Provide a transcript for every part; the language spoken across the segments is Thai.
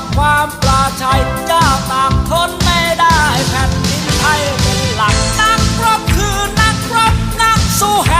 กับความปลาชัยเจ้าตากทนไม่ได้แผ่นดินไทยเป็นหลักนักรบคือนักรบนักสู้แห่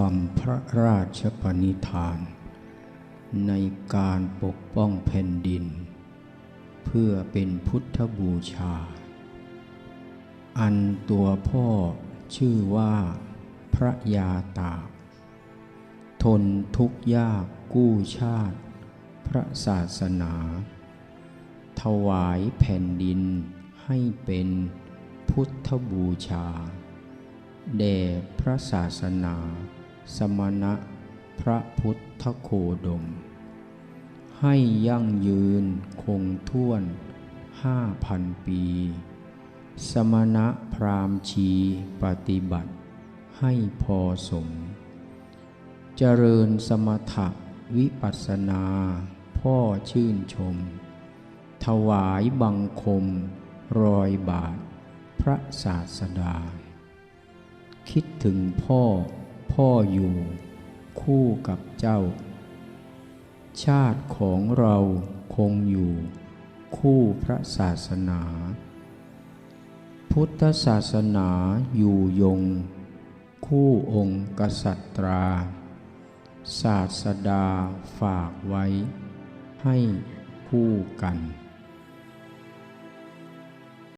คำพระราชปณิธาน ในการปกป้องแผ่นดิน เพื่อเป็นพุทธบูชา อันตัวพ่อชื่อว่า พระยาตา ทนทุกข์ยากกู้ชาติ พระศาสนา ถวายแผ่นดินให้เป็นพุทธบูชาแด่พระศาสนา สมณะพระพุทธโคดม ให้ยั่งยืนคงท่วนห้าพันปี สมณะพราหมณ์ชีปฏิบัติ ให้พอสม เจริญสมถะวิปัสสนา พ่อชื่นชม ถวายบังคม รอยบาท พระศาสดา คิดถึงพ่อ พ่ออยู่ คู่กับเจ้า ชาติของเราคงอยู่ คู่พระศาสนา พุทธศาสนาอยู่ยง คู่องค์กษัตรา ศาสดาฝากไว้ ให้คู่กัน